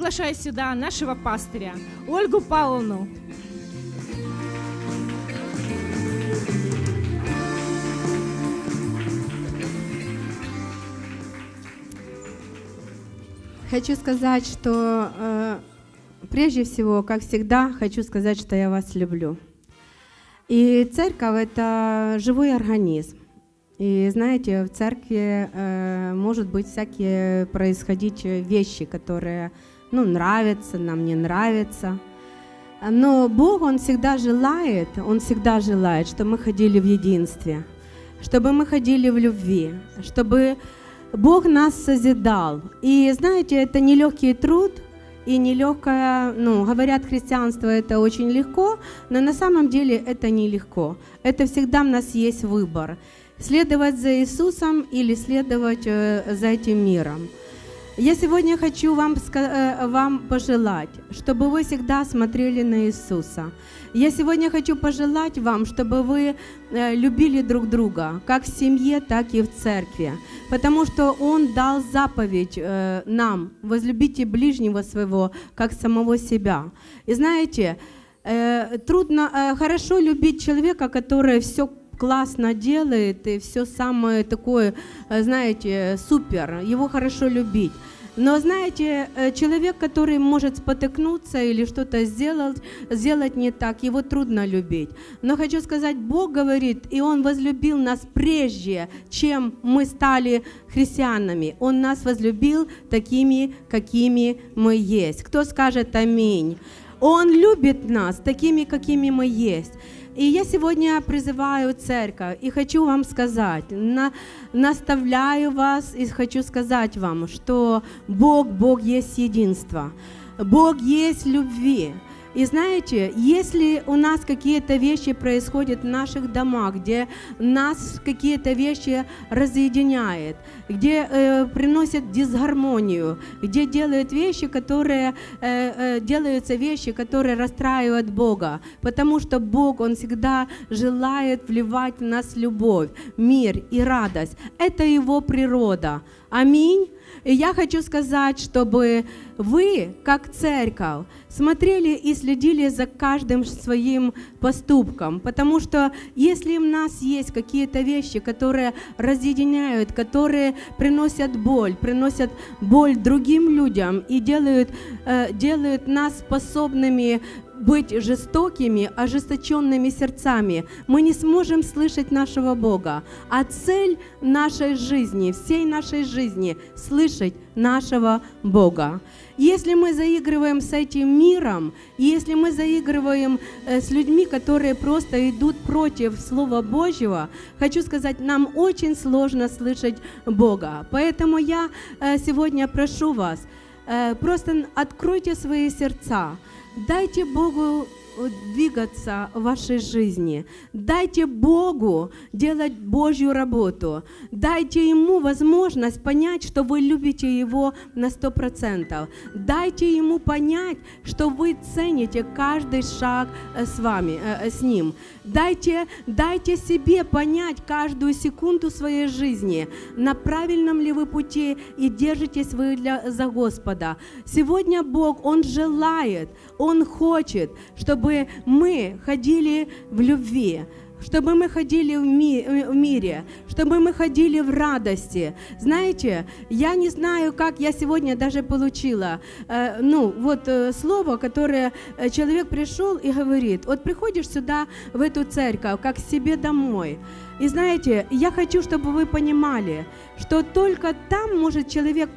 Приглашаю сюда нашего пастыря Ольгу Павловну. Хочу сказать, что э, прежде всего, как всегда, хочу сказать, что я вас люблю. И церковь это живой организм. И знаете, в церкви э, может быть всякие происходить вещи, которые ну, нравятся, нам не нравятся. Но Бог, Он всегда желает, Он всегда желает, чтобы мы ходили в единстве, чтобы мы ходили в любви, чтобы Бог нас созидал. И знаете, это нелегкий труд и нелегкое, ну, говорят, христианство это очень легко, но на самом деле это нелегко. Это всегда у нас есть выбор. Следовать за Иисусом или следовать э, за этим миром. Я сегодня хочу вам, э, вам пожелать, чтобы вы всегда смотрели на Иисуса. Я сегодня хочу пожелать вам, чтобы вы э, любили друг друга, как в семье, так и в церкви, потому что Он дал заповедь э, нам, возлюбите ближнего своего, как самого себя. И знаете, трудно, хорошо любить человека, который все классно делает и все самое такое, знаете, супер, его хорошо любить. Но знаете, э, человек, который может спотыкнуться или что-то сделать, сделать не так, его трудно любить. Но хочу сказать, Бог говорит, и Он возлюбил нас прежде, чем мы стали христианами. Он нас возлюбил такими, какими мы есть. Кто скажет аминь? Он любит нас такими, какими мы есть. И я сегодня призываю церковь и хочу вам сказать, на, наставляю вас и хочу сказать вам, что Бог, Бог есть единство, Бог есть любви. И знаете, если у нас какие-то вещи происходят в наших домах, где нас какие-то вещи разъединяет, где э, приносят дисгармонию, где делают вещи, которые э, э, делаются вещи, которые расстраивают Бога, потому что Бог, Он всегда желает вливать в нас любовь, мир и радость. Это Его природа. Аминь. И я хочу сказать, чтобы вы, как церковь, смотрели и следили за каждым своим поступком, потому что если у нас есть какие-то вещи, которые разъединяют, которые приносят боль, приносят боль другим людям и делают, э, делают нас способными быть жестокими, ожесточенными сердцами, мы не сможем слышать нашего Бога. А цель нашей жизни, всей нашей жизни – слышать нашего Бога. Если мы заигрываем с этим миром, если мы заигрываем э, с людьми, которые просто идут против Слова Божьего, хочу сказать, нам очень сложно слышать Бога. Поэтому я э, сегодня прошу вас, просто откройте свои сердца, Дайте Богу э, двигаться в вашей жизни. Дайте Богу делать Божью работу. Дайте Ему возможность понять, что вы любите Его на сто процентов. Дайте Ему понять, что вы цените каждый шаг э, с вами, э, с Ним. Дайте, дайте себе понять каждую секунду своей жизни, на правильном ли вы пути и держитесь вы для, за Господа. Сегодня Бог, Он желает, Он хочет, чтобы мы ходили в любви, чтобы мы ходили в, ми в мире, чтобы мы ходили в радости. Знаете, я не знаю, как я сегодня даже получила, э, ну, вот э, слово, которое э, человек пришел и говорит, вот приходишь сюда, в эту церковь, как себе домой. И знаете, я хочу, чтобы вы понимали, что только там может человек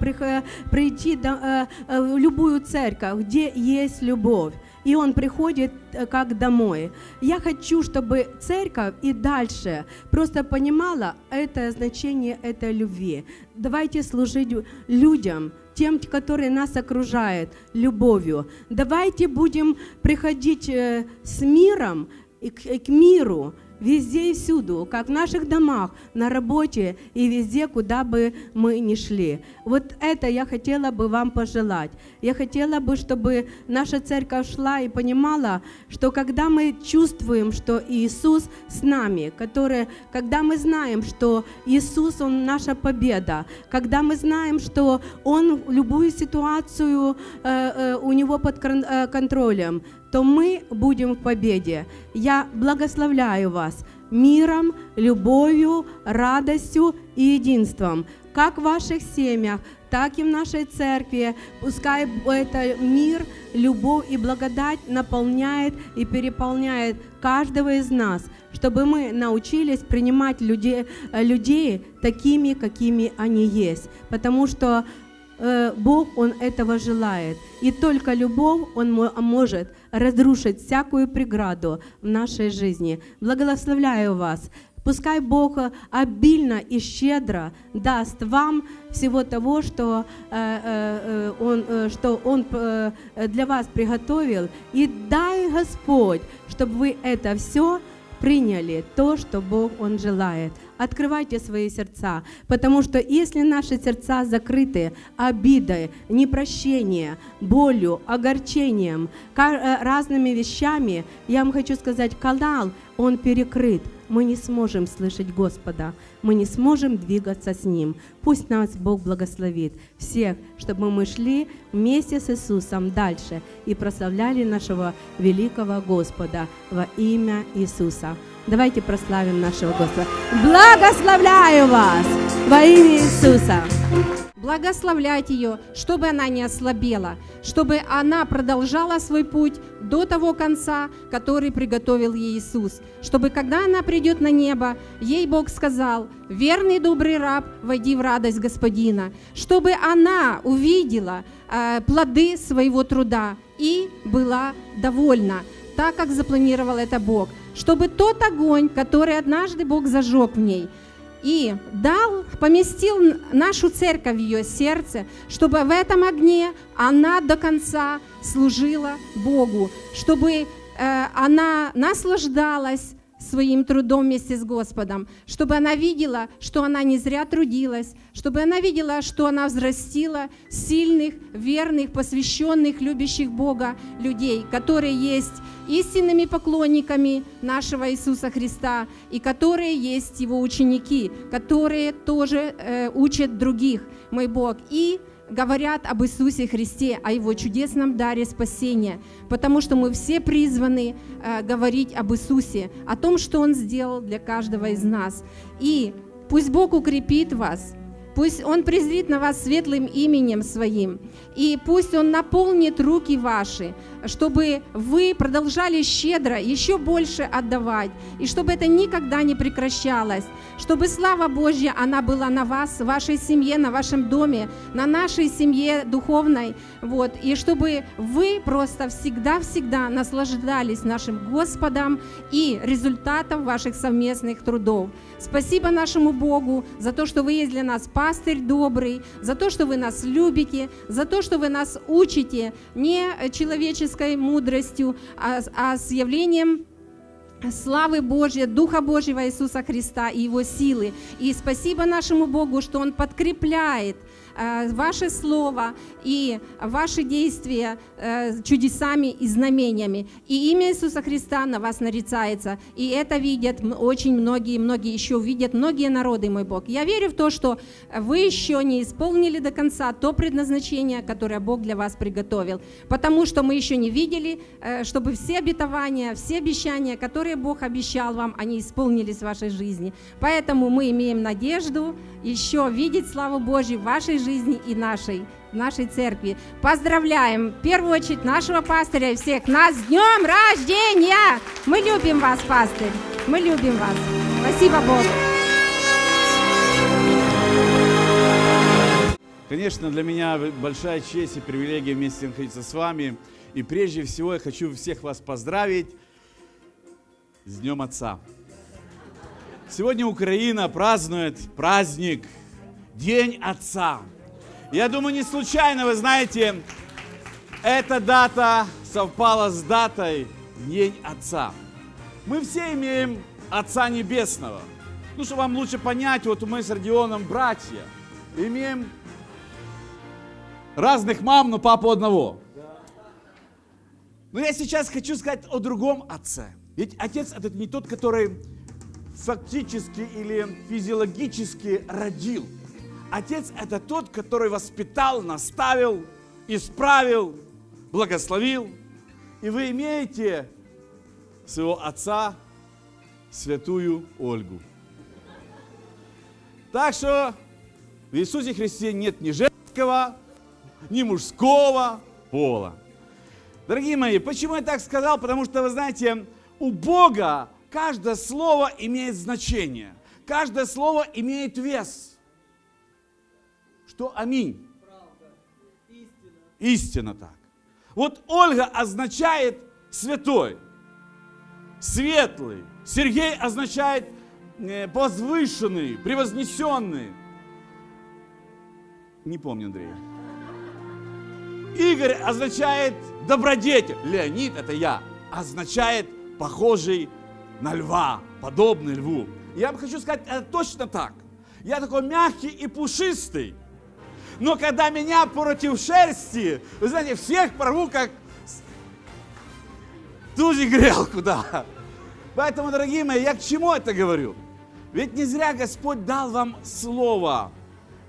прийти э, в любую церковь, где есть любовь и он приходит э, как домой. Я хочу, чтобы церковь и дальше просто понимала это значение этой любви. Давайте служить людям, тем, которые нас окружают, любовью. Давайте будем приходить э, с миром и к, к миру, везде и всюду, как в наших домах, на работе и везде, куда бы мы ни шли. Вот это я хотела бы вам пожелать. Я хотела бы, чтобы наша церковь шла и понимала, что когда мы чувствуем, что Иисус с нами, который, когда мы знаем, что Иисус, Он наша победа, когда мы знаем, что Он любую ситуацию э, э, у Него под э, контролем, то мы будем в победе. Я благословляю вас миром, любовью, радостью и единством, как в ваших семьях, так и в нашей церкви. Пускай это мир, любовь и благодать наполняет и переполняет каждого из нас, чтобы мы научились принимать людей, людей такими, какими они есть. Потому что Бог, Он этого желает. И только любовь, Он мо- может разрушить всякую преграду в нашей жизни. Благословляю вас. Пускай Бог э, обильно и щедро даст вам всего того, что, э, э, э, он, э, что Он э, для вас приготовил. И дай Господь, чтобы вы это все приняли то, что Бог Он желает. Открывайте свои сердца, потому что если наши сердца закрыты обидой, непрощением, болью, огорчением, э, разными вещами, я вам хочу сказать, канал, он перекрыт. Мы не сможем слышать Господа, мы не сможем двигаться с Ним. Пусть нас Бог благословит всех, чтобы мы шли вместе с Иисусом дальше и прославляли нашего великого Господа во имя Иисуса. Давайте прославим нашего Господа. Благословляю вас во имя Иисуса. Благословлять ее, чтобы она не ослабела, чтобы она продолжала свой путь до того конца, который приготовил ей Иисус. Чтобы когда она придет на небо, ей Бог сказал, верный добрый раб, войди в радость Господина. Чтобы она увидела э, плоды своего труда и была довольна, так как запланировал это Бог. Чтобы тот огонь, который однажды Бог зажег в ней, и дал, поместил нашу церковь в ее сердце, чтобы в этом огне она до конца служила Богу, чтобы э, она наслаждалась своим трудом вместе с Господом, чтобы она видела, что она не зря трудилась, чтобы она видела, что она взрастила сильных, верных, посвященных, любящих Бога людей, которые есть истинными поклонниками нашего Иисуса Христа и которые есть Его ученики, которые тоже э, учат других, мой Бог, и говорят об Иисусе Христе, о Его чудесном даре спасения, потому что мы все призваны э, говорить об Иисусе, о том, что Он сделал для каждого из нас. И пусть Бог укрепит вас, Пусть Он презрит на вас светлым именем Своим, и пусть Он наполнит руки ваши, чтобы вы продолжали щедро еще больше отдавать, и чтобы это никогда не прекращалось, чтобы слава Божья, она была на вас, в вашей семье, на вашем доме, на нашей семье духовной, вот, и чтобы вы просто всегда-всегда наслаждались нашим Господом и результатом ваших совместных трудов. Спасибо нашему Богу за то, что вы есть для нас пастырь добрый, за то, что вы нас любите, за то, что вы нас учите не человеческой мудростью, а, а с явлением славы Божьей, Духа Божьего Иисуса Христа и Его силы. И спасибо нашему Богу, что Он подкрепляет ваше слово и ваши действия э, чудесами и знамениями. И имя Иисуса Христа на вас нарицается. И это видят очень многие, многие еще видят, многие народы, мой Бог. Я верю в то, что вы еще не исполнили до конца то предназначение, которое Бог для вас приготовил. Потому что мы еще не видели, э, чтобы все обетования, все обещания, которые Бог обещал вам, они исполнились в вашей жизни. Поэтому мы имеем надежду еще видеть славу Божью в вашей жизни и нашей, нашей церкви. Поздравляем в первую очередь нашего пастыря и всех нас с днем рождения! Мы любим вас, пастырь, мы любим вас. Спасибо Богу. Конечно, для меня большая честь и привилегия вместе находиться с вами. И прежде всего я хочу всех вас поздравить с Днем Отца. Сегодня Украина празднует праздник День Отца. Я думаю, не случайно, вы знаете, эта дата совпала с датой День Отца. Мы все имеем Отца Небесного. Ну, чтобы вам лучше понять, вот мы с Родионом братья. Имеем разных мам, но папу одного. Но я сейчас хочу сказать о другом отце. Ведь отец это не тот, который фактически или физиологически родил. Отец это тот, который воспитал, наставил, исправил, благословил. И вы имеете своего отца, святую Ольгу. Так что в Иисусе Христе нет ни женского, ни мужского пола. Дорогие мои, почему я так сказал? Потому что, вы знаете, у Бога каждое слово имеет значение. Каждое слово имеет вес. Что аминь? Истина так. Вот Ольга означает святой, светлый. Сергей означает э, возвышенный, превознесенный. Не помню, Андрей. Игорь означает добродетель. Леонид, это я, означает похожий на льва, подобный льву. Я вам хочу сказать, это точно так. Я такой мягкий и пушистый. Но когда меня против шерсти, вы знаете, всех порву как ту же грелку, да. Поэтому, дорогие мои, я к чему это говорю? Ведь не зря Господь дал вам слово.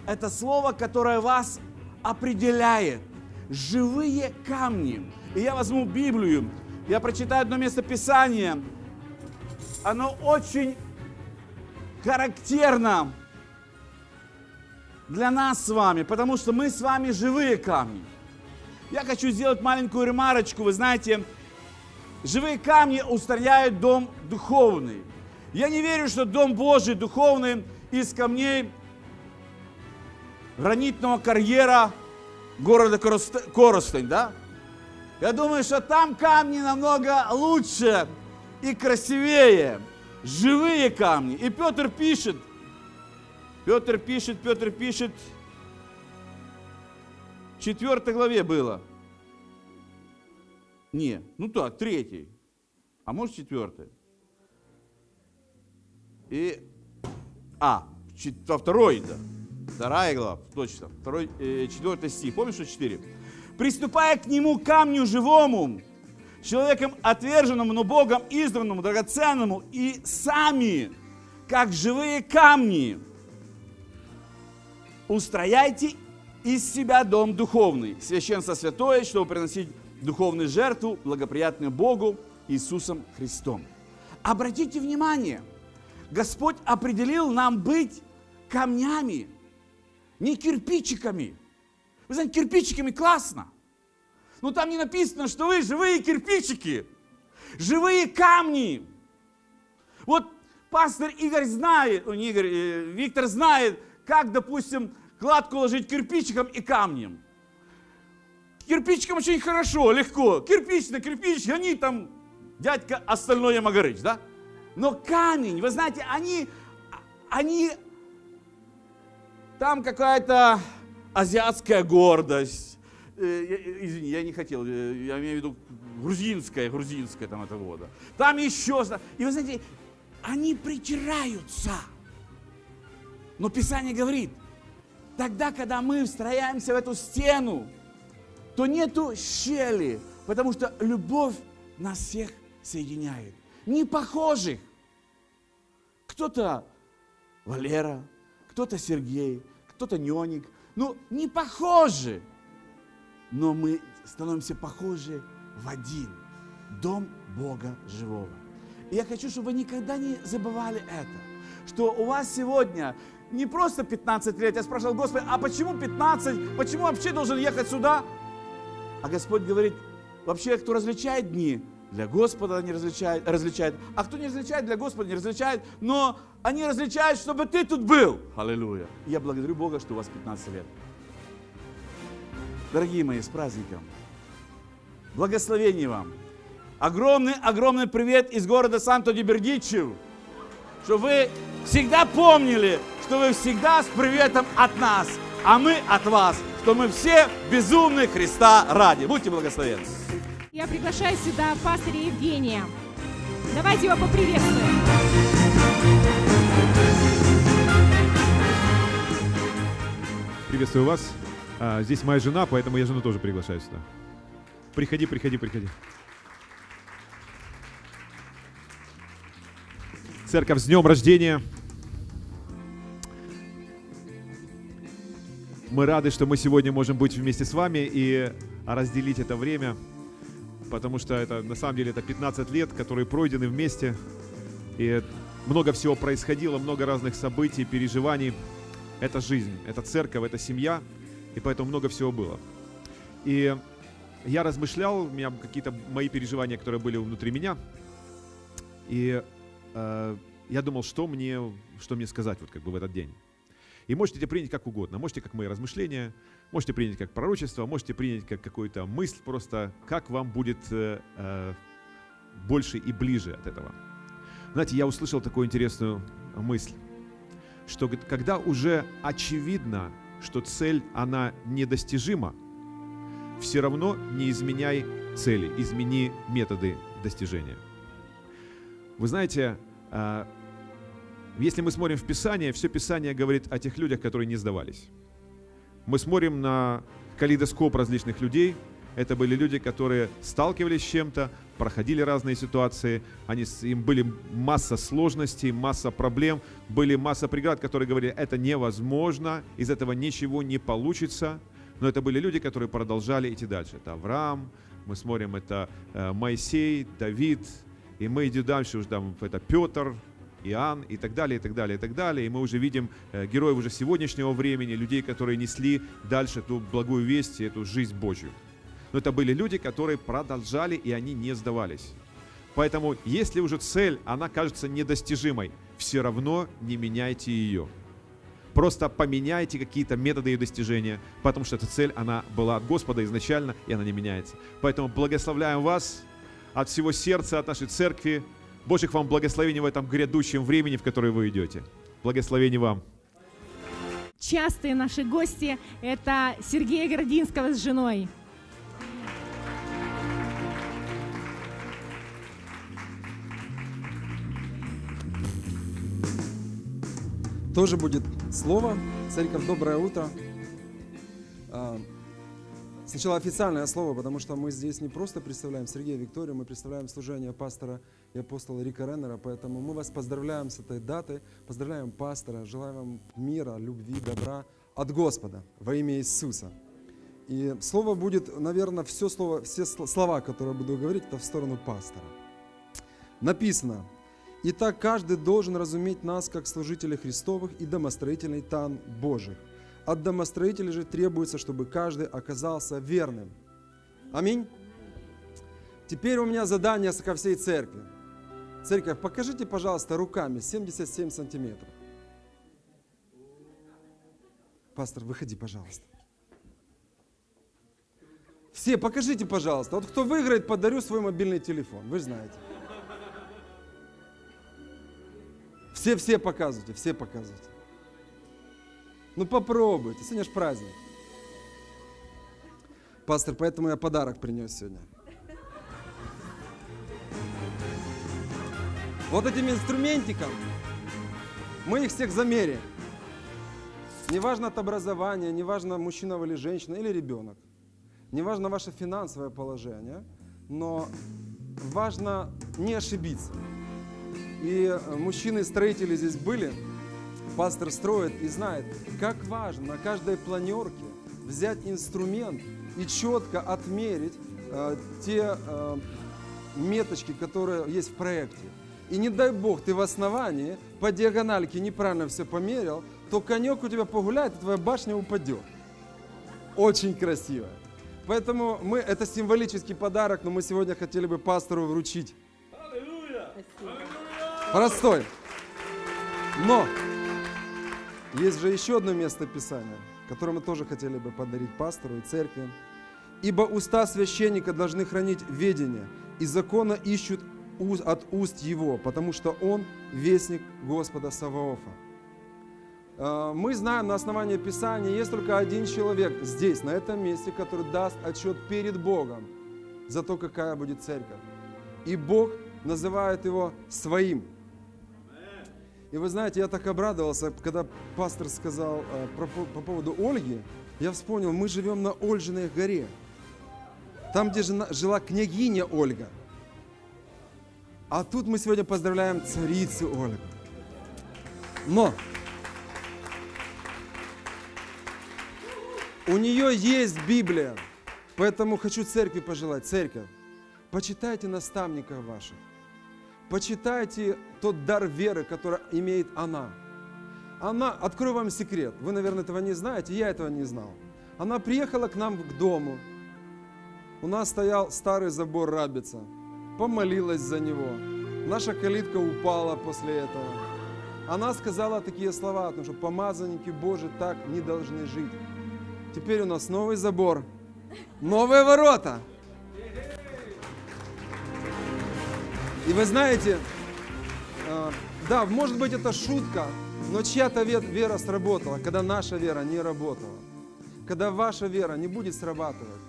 Это слово, которое вас определяет. Живые камни. И я возьму Библию. Я прочитаю одно место Писания. Оно очень характерно для нас с вами, потому что мы с вами живые камни. Я хочу сделать маленькую ремарочку. Вы знаете, живые камни устрояют дом духовный. Я не верю, что дом Божий духовный из камней гранитного карьера города Корост- Коростень, да? Я думаю, что там камни намного лучше и красивее. Живые камни. И Петр пишет, Петр пишет, Петр пишет, в четвертой главе было. Не, ну так, третий. А может четвертый. И, а, во второй, да. Вторая глава, точно. Второй, э, четвертый стих. Помнишь, что четыре? Приступая к нему камню живому, человеком отверженному, но Богом избранному, драгоценному, и сами, как живые камни, устрояйте из себя дом духовный, священство святое, чтобы приносить духовную жертву, благоприятную Богу Иисусом Христом. Обратите внимание, Господь определил нам быть камнями, не кирпичиками. Вы знаете, кирпичиками классно. Но там не написано, что вы живые кирпичики, живые камни. Вот пастор Игорь знает, ну, не Игорь, э, Виктор знает, как, допустим, кладку ложить кирпичиком и камнем. Кирпичиком очень хорошо, легко. Кирпич на кирпич, они там, дядька, остальное Магарыч, да? Но камень, вы знаете, они, они, там какая-то азиатская гордость. Э, я- Извини, я не хотел, э, я имею в виду грузинская, грузинская там это вода. Там еще, и вы знаете, они притираются. Но Писание говорит, тогда, когда мы встрояемся в эту стену, то нету щели, потому что любовь нас всех соединяет. Не похожих. Кто-то Валера, кто-то Сергей, кто-то Нёник. Ну, не похожи. Но мы становимся похожи в один. Дом Бога живого. И я хочу, чтобы вы никогда не забывали это. Что у вас сегодня не просто 15 лет. Я спрашивал, Господи, а почему 15? Почему вообще должен ехать сюда? А Господь говорит, вообще, кто различает дни, для Господа они различают, различают. А кто не различает, для Господа не различает. Но они различают, чтобы ты тут был. Аллилуйя. Я благодарю Бога, что у вас 15 лет. Дорогие мои, с праздником. Благословений вам. Огромный-огромный привет из города Санто-Дибердичев. Чтобы вы всегда помнили, что вы всегда с приветом от нас, а мы от вас, что мы все безумны Христа ради. Будьте благословенны. Я приглашаю сюда пастыря Евгения. Давайте его поприветствуем. Приветствую вас. А, Здесь моя жена, поэтому я жену тоже приглашаю сюда. Приходи, приходи, приходи. Церковь, с днем рождения! Мы рады, что мы сегодня можем быть вместе с вами и разделить это время, потому что это на самом деле это 15 лет, которые пройдены вместе, и много всего происходило, много разных событий, переживаний. Это жизнь, это церковь, это семья, и поэтому много всего было. И я размышлял, у меня какие-то мои переживания, которые были внутри меня, и э, я думал, что мне, что мне сказать вот как бы в этот день. И можете это принять как угодно. Можете как мои размышления, можете принять как пророчество, можете принять как какую-то мысль просто, как вам будет э, э, больше и ближе от этого. Знаете, я услышал такую интересную мысль, что когда уже очевидно, что цель, она недостижима, все равно не изменяй цели, измени методы достижения. Вы знаете, а, если мы смотрим в Писание, все Писание говорит о тех людях, которые не сдавались. Мы смотрим на калейдоскоп различных людей. Это были люди, которые сталкивались с чем-то, проходили разные ситуации, они, им были масса сложностей, масса проблем, были масса преград, которые говорили, это невозможно, из этого ничего не получится. Но это были люди, которые продолжали идти дальше. Это Авраам, мы смотрим, это э, Моисей, Давид, и мы идем дальше, уже там это Петр, Иоанн и так далее, и так далее, и так далее. И мы уже видим э, героев уже сегодняшнего времени, людей, которые несли дальше эту благую весть, и эту жизнь Божью. Но это были люди, которые продолжали, и они не сдавались. Поэтому, если уже цель, она кажется недостижимой, все равно не меняйте ее. Просто поменяйте какие-то методы ее достижения, потому что эта цель, она была от Господа изначально, и она не меняется. Поэтому благословляем вас от всего сердца, от нашей церкви. Божьих вам благословений в этом грядущем времени, в которое вы идете. Благословений вам. Частые наши гости – это Сергея Городинского с женой. тоже будет слово. Церковь, доброе утро. Сначала официальное слово, потому что мы здесь не просто представляем Сергея Викторию, мы представляем служение пастора и апостола Рика Реннера, поэтому мы вас поздравляем с этой датой, поздравляем пастора, желаем вам мира, любви, добра от Господа во имя Иисуса. И слово будет, наверное, все, слово, все сл- слова, которые буду говорить, это в сторону пастора. Написано, Итак, каждый должен разуметь нас как служителей Христовых и домостроительный тан Божих. От домостроителей же требуется, чтобы каждый оказался верным. Аминь. Теперь у меня задание ко всей церкви. Церковь, покажите, пожалуйста, руками 77 сантиметров. Пастор, выходи, пожалуйста. Все, покажите, пожалуйста. Вот кто выиграет, подарю свой мобильный телефон. Вы знаете. Все-все показывайте, все показывайте. Ну попробуйте, сегодня же праздник. Пастор, поэтому я подарок принес сегодня. Вот этим инструментиком мы их всех замеряем. Неважно от образования, неважно мужчина или женщина, или ребенок. Неважно ваше финансовое положение, но важно не ошибиться. И э, мужчины-строители здесь были, пастор строит и знает, как важно на каждой планерке взять инструмент и четко отмерить э, те э, меточки, которые есть в проекте. И не дай бог, ты в основании по диагональке неправильно все померил, то конек у тебя погуляет, и твоя башня упадет. Очень красиво. Поэтому мы, это символический подарок, но мы сегодня хотели бы пастору вручить. Простой. Но есть же еще одно место Писания, которое мы тоже хотели бы подарить пастору и церкви. Ибо уста священника должны хранить ведение, и закона ищут от уст его, потому что он вестник Господа Саваофа. Э, Мы знаем на основании Писания, есть только один человек здесь, на этом месте, который даст отчет перед Богом за то, какая будет церковь. И Бог называет его своим. И вы знаете, я так обрадовался, когда пастор сказал э, про по, по поводу Ольги. Я вспомнил, мы живем на Ольжиной горе. Там, где жена- жила княгиня Ольга. А тут мы сегодня поздравляем царицу Ольгу. Но у нее есть Библия. Поэтому хочу церкви пожелать. Церковь, почитайте наставников ваших. Почитайте тот дар веры, который имеет она. Она, открою вам секрет, вы, наверное, этого не знаете, я этого не знал. Она приехала к нам к дому. У нас стоял старый забор рабица. Помолилась за него. Наша калитка упала после этого. Она сказала такие слова, о том, что помазанники Божии так не должны жить. Теперь у нас новый забор, новые ворота. И вы знаете, э, да, может быть это шутка, но чья-то ве- вера сработала, когда наша вера не работала. Когда ваша вера не будет срабатывать,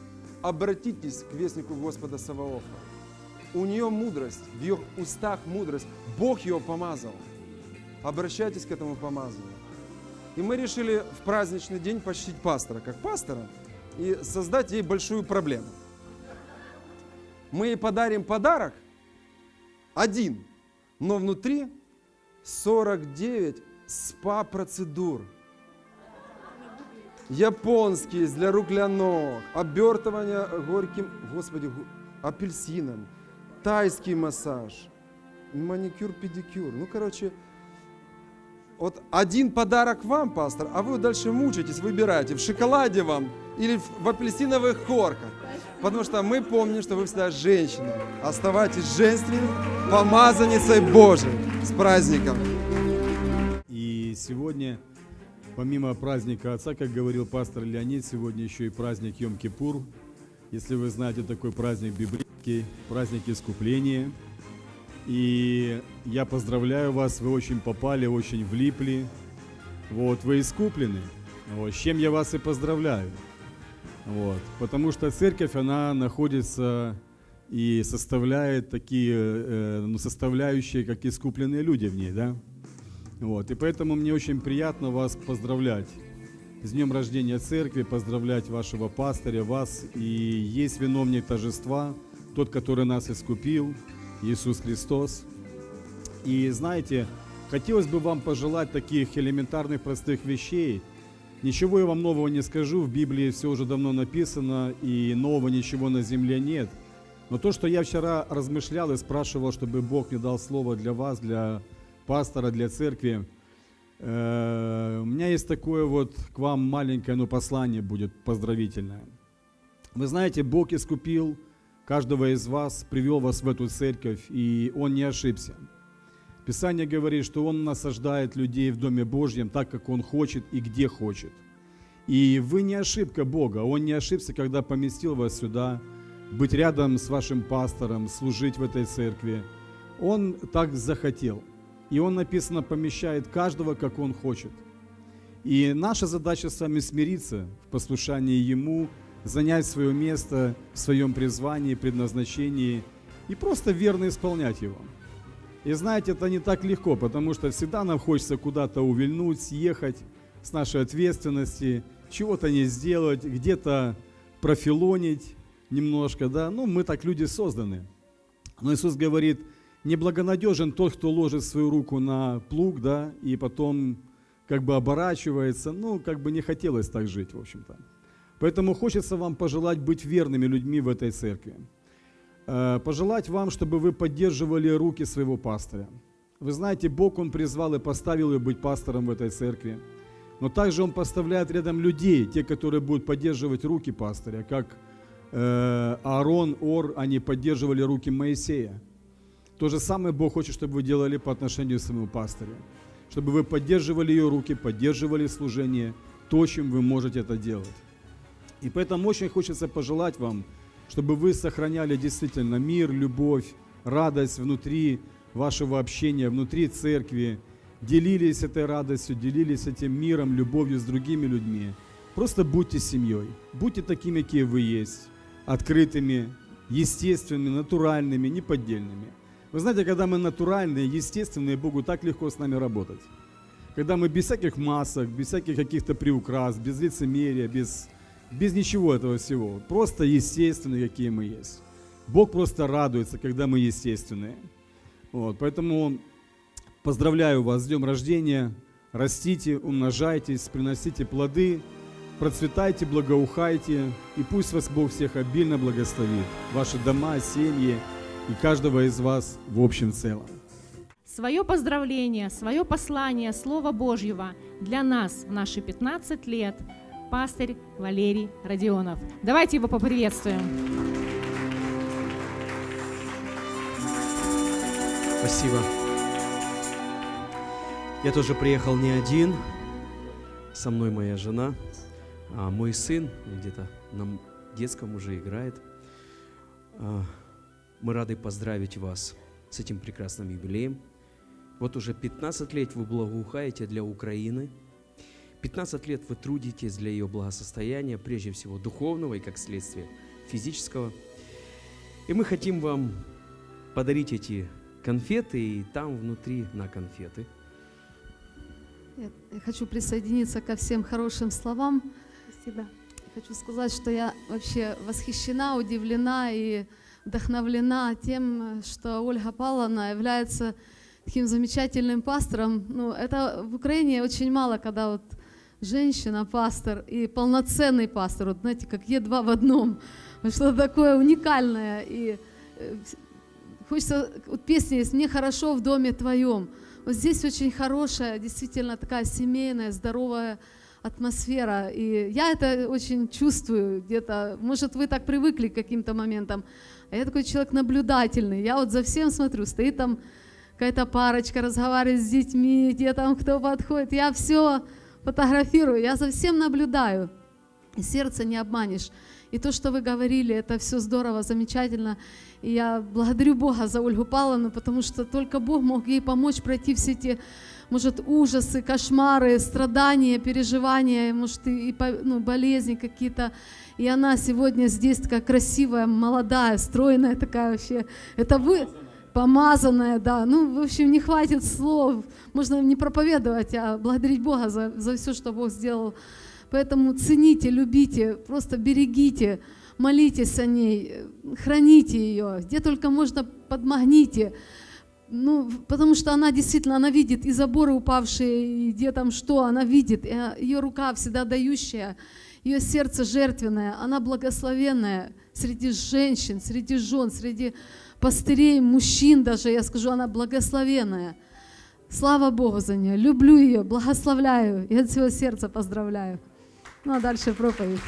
обратитесь к вестнику Господа Саваофа. У нее мудрость, в ее устах мудрость. Бог ее помазал. Обращайтесь к этому помазанию. И мы решили в праздничный день почтить пастора, как пастора, и создать ей большую проблему. Мы ей подарим подарок, один, но внутри 49 спа-процедур. Японские, для рук, для ног, обертывание горьким, господи, апельсином, тайский массаж, маникюр, педикюр. Ну, короче, вот один подарок вам, пастор, а вы дальше мучаетесь, выбираете, в шоколаде вам или в- апельсиновых корках. Потому что мы помним, что вы всегда женщина. Оставайтесь женственной, помазанницей Божией. С праздником! И сегодня, помимо праздника Отца, как говорил пастор Леонид, сегодня еще и праздник Йом-Кипур. Если вы знаете такой праздник библейский, праздник искупления. И я поздравляю вас, вы очень попали, очень влипли. Вот, вы искуплены. Вот, с чем я вас и поздравляю. Вот, потому что церковь, она находится и составляет такие э, ну, составляющие, как искупленные люди в ней, да? Вот, и поэтому мне очень приятно вас поздравлять с днем рождения церкви, поздравлять вашего пастыря, вас. И есть виновник торжества, тот, который нас искупил, Иисус Христос. И знаете, хотелось бы вам пожелать таких элементарных простых вещей. Ничего я вам нового не скажу, в Библии все уже давно написано, и нового ничего на земле нет. Но то, что я вчера размышлял и спрашивал, чтобы Бог мне дал слово для вас, для пастора, для церкви, э, у меня есть такое вот к вам маленькое, но послание будет поздравительное. Вы знаете, Бог искупил каждого из вас, привел вас в эту церковь, и Он не ошибся. Писание говорит, что Он насаждает людей в Доме Божьем так, как Он хочет и где хочет. И вы не ошибка Бога. Он не ошибся, когда поместил вас сюда, быть рядом с вашим пастором, служить в этой церкви. Он так захотел. И Он, написано, помещает каждого, как Он хочет. И наша задача с вами смириться в послушании Ему, занять свое место в своем призвании, предназначении и просто верно исполнять его. И знаете, это не так легко, потому что всегда нам хочется куда-то увильнуть, съехать с нашей ответственности, чего-то не сделать, где-то профилонить немножко, да. Ну, мы так люди созданы. Но Иисус говорит, неблагонадежен тот, кто ложит свою руку на плуг, да, и потом как бы оборачивается. Ну, как бы не хотелось так жить, в общем-то. Поэтому хочется вам пожелать быть верными людьми в этой церкви. Э, Пожелать вам, чтобы вы поддерживали руки своего пастыря. Вы знаете, Бог, Он призвал и поставил ее быть пастором в этой церкви. Но также Он поставляет рядом людей, те, которые будут поддерживать руки пастыря, как э, Аарон, Ор, они поддерживали руки Моисея. То же самое Бог хочет, чтобы вы делали по отношению к своему пастырю. Чтобы вы поддерживали ее руки, поддерживали служение, то, чем вы можете это делать. И поэтому очень хочется пожелать вам, чтобы вы сохраняли действительно мир, любовь, радость внутри вашего общения, внутри церкви, делились этой радостью, делились этим миром, любовью с другими людьми. Просто будьте семьей, будьте такими, какие вы есть, открытыми, естественными, натуральными, неподдельными. Вы знаете, когда мы натуральные, естественные, Богу так легко с нами работать. Когда мы без всяких масок, без всяких каких-то приукрас, без лицемерия, без, без ничего этого всего. Просто естественные, какие мы есть. Бог просто радуется, когда мы естественные. Вот, поэтому поздравляю вас с днем рождения. Растите, умножайтесь, приносите плоды, процветайте, благоухайте, и пусть вас Бог всех обильно благословит. Ваши дома, семьи и каждого из вас в общем целом. Свое поздравление, свое послание Слова Божьего для нас в наши 15 лет пастырь Валерий Родионов. Давайте его поприветствуем. Спасибо. Я тоже приехал не один. Со мной моя жена, а мой сын где-то на детском уже играет. А, Мы рады поздравить вас с этим прекрасным юбилеем. Вот уже 15 лет вы благоухаете для Украины. 15 лет вы трудитесь для ее благосостояния, прежде всего духовного и, как следствие, физического. И мы хотим вам подарить эти конфеты, и там внутри на конфеты. Я хочу присоединиться ко всем хорошим словам. Спасибо. Хочу сказать, что я вообще восхищена, удивлена и вдохновлена тем, что Ольга Павловна является таким замечательным пастором. Ну, это в Украине очень мало, когда вот женщина пастор и полноценный пастор, вот знаете, как Е2 в одном. Что-то такое уникальное. И э, хочется, вот песня есть «Мне хорошо в доме твоем». Вот здесь очень хорошая, действительно такая семейная, здоровая атмосфера. И я это очень чувствую где-то. Может, вы так привыкли к каким-то моментам. А я такой человек наблюдательный. Я вот за всем смотрю. Стоит там какая-то парочка, разговаривает с детьми, где там кто подходит. Я все фотографирую, я за всем наблюдаю. И сердце не обманешь. И то, что вы говорили, это все здорово, замечательно. И я благодарю Бога за Ольгу Павловну, потому что только Бог мог ей помочь пройти все эти, может, ужасы, кошмары, страдания, переживания, может, и, ну, болезни какие-то. И она сегодня здесь такая красивая, молодая, стройная такая вообще. Это вы, помазанная, да. Ну, в общем, не хватит слов. Можно не проповедовать, а благодарить Бога за, за все, что Бог сделал. Поэтому цените, любите, просто берегите, молитесь о ней, храните ее. Где только можно, подмагните. Ну, потому что она действительно, она видит и заборы упавшие, и где там что, она видит. И ее рука всегда дающая, ее сердце жертвенное, она благословенная среди женщин, среди жен, среди пастырей, мужчин даже, я скажу, она благословенная. Слава Богу за нее. Люблю ее, благословляю и от всего сердца поздравляю. Ну а дальше проповедь.